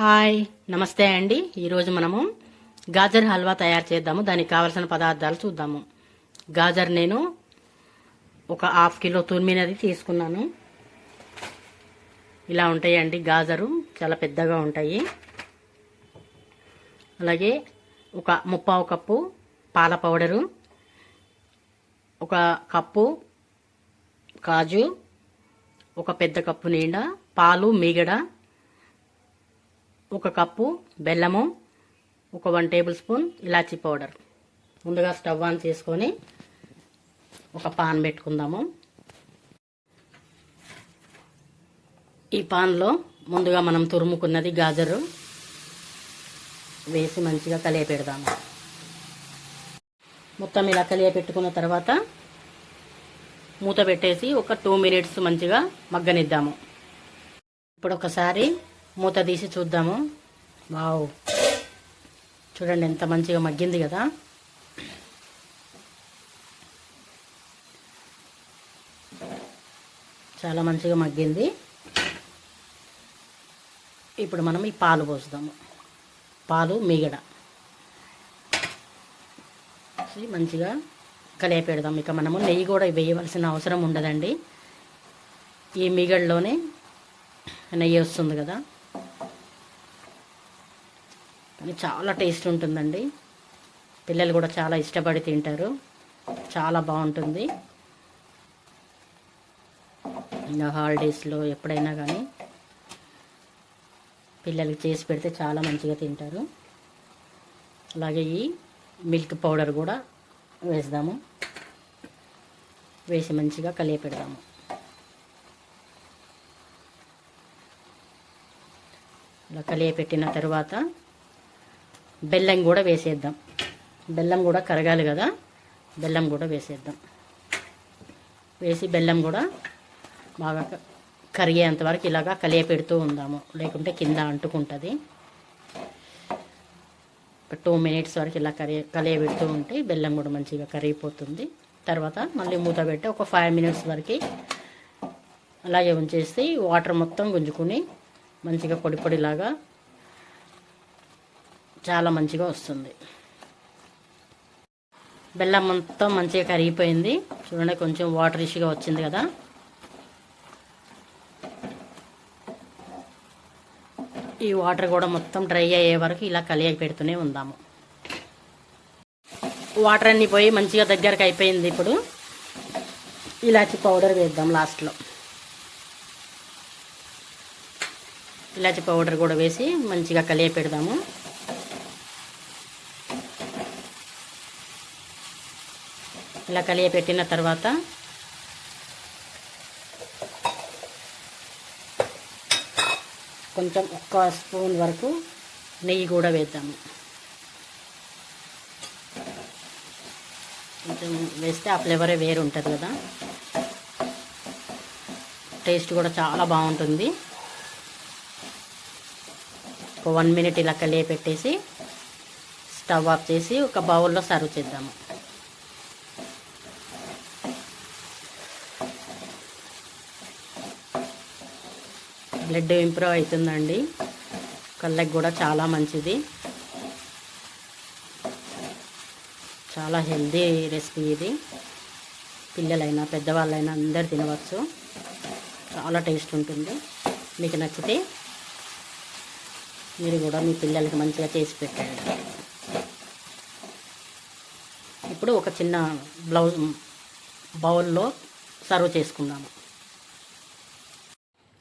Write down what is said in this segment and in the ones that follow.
Hi నమస్తే అండి. ఈరోజు మనము గాజర్ హల్వా తయారు చేద్దాము. దానికి కావలసిన పదార్థాలు చూద్దాము. గాజర్ నేను ఒక హాఫ్ కిలో తురిమినది తీసుకున్నాను. ఇలా ఉంటాయండి గాజరు. చాలా పెద్దగా ఉంటాయి. అలాగే ఒక ముప్పావు కప్పు పాల పౌడరు ఒక కప్పు కాజు ఒక పెద్ద కప్పు నిండా పాలు మీగడ ఒక కప్పు బెల్లము ఒక వన్ టేబుల్ స్పూన్ ఇలాచీ పౌడర్. ముందుగా స్టవ్ ఆన్ చేసుకొని ఒక పాన్ పెట్టుకుందాము. ఈ పాన్లో ముందుగా మనం తురుముకున్నది గాజరు వేసి మంచిగా కలియ పెడదాము మొత్తం ఇలా కలియ పెట్టుకున్న తర్వాత మూత పెట్టేసి ఒక టూ మినిట్స్ మంచిగా మగ్గనిద్దాము. ఇప్పుడు ఒకసారి మూత తీసి చూద్దాము. వావ్. చూడండి ఎంత మంచిగా మగ్గింది కదా. చాలా మంచిగా మగ్గింది. ఇప్పుడు మనం ఈ పాలు పోసుదాము. పాలు మీగడ. మంచిగా కలియ పెడదాం ఇక మనము నెయ్యి కూడా వేయవలసిన అవసరం ఉండదండి. ఈ మిగడలోనే నెయ్యి వస్తుంది కదా. కానీ చాలా టేస్ట్ ఉంటుందండి. పిల్లలు కూడా చాలా ఇష్టపడి తింటారు. చాలా బాగుంటుంది. ఇంకా హాలిడేస్లో ఎప్పుడైనా కానీ పిల్లలకి చేసి పెడితే చాలా మంచిగా తింటారు. అలాగే ఈ మిల్క్ పౌడర్ కూడా వేద్దాము వేసి మంచిగా కలియ పెడదాము ఇలా కలియ పెట్టిన తర్వాత బెల్లం కూడా వేసేద్దాం. బెల్లం కూడా కరగాలి కదా బెల్లం కూడా వేసేద్దాం. వేసి బెల్లం కూడా బాగా కరిగేంత వరకు ఇలాగా కలియ పెడుతూ ఉందాము. లేకుంటే కింద అంటుకుంటుంది. టూ మినిట్స్ వరకు ఇలా కరియ కలియ పెడుతూ ఉంటే బెల్లం కూడా మంచిగా కరిగిపోతుంది. తర్వాత మళ్ళీ మూత పెట్టి ఒక ఫైవ్ మినిట్స్ వరకు అలాగే ఉంచేసి వాటర్ మొత్తం గుంజుకుని మంచిగా పొడి పొడిలాగా చాలా మంచిగా వస్తుంది. బెల్లం మొత్తం మంచిగా కరిగిపోయింది. చూడండి కొంచెం వాటర్ ఇష్యూగా వచ్చింది కదా. ఈ వాటర్ కూడా మొత్తం డ్రై అయ్యే వరకు ఇలా కలియ పెడుతూనే ఉందాము. వాటర్ అన్నీ పోయి మంచిగా దగ్గరకు అయిపోయింది ఇప్పుడు. ఇలాచి పౌడర్ వేద్దాం లాస్ట్లో ఇలాచి పౌడర్ కూడా వేసి మంచిగా కలియ పెడదాము. ఇలా కలియపెట్టిన తర్వాత కొంచెం ఒక్క స్పూన్ వరకు నెయ్యి కూడా వేద్దాము. కొంచెం వేస్తే ఆ ఫ్లేవరే వేరు ఉంటుంది కదా. టేస్ట్ కూడా చాలా బాగుంటుంది. ఒక వన్ మినిట్ ఇలా కలియ పెట్టేసి స్టవ్ ఆఫ్ చేసి ఒక బౌల్లో సర్వ్ చేద్దాము. బ్లడ్ ఇంప్రూవ్ అవుతుందండి. కళ్ళకి కూడా చాలా మంచిది. చాలా హెల్దీ రెసిపీ ఇది. పిల్లలైనా పెద్దవాళ్ళైనా అందరు తినవచ్చు. చాలా టేస్ట్ ఉంటుంది. మీకు నచ్చితే మీరు కూడా మీ పిల్లలకి మంచిగా చేసి పెట్టండి. ఇప్పుడు ఒక చిన్న బ్లౌజ్ బౌల్లో సర్వ్ చేసుకుందాము.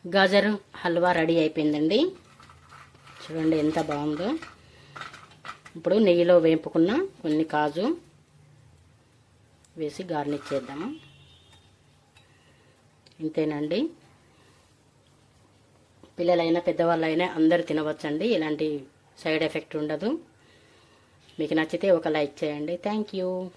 గాజర్ హల్వా రెడీ అయిపోయిందండి. చూడండి ఎంత బాగుందో. ఇప్పుడు నెయ్యిలో వేపుకున్న కొన్ని కాజు వేసి గార్నిష్ చేద్దాము. ఇంతేనండి. పిల్లలైనా పెద్దవాళ్ళైనా అందరు తినవచ్చండి. ఎలాంటి సైడ్ ఎఫెక్ట్ ఉండదు. మీకు నచ్చితే ఒక లైక్ చేయండి. Thank you.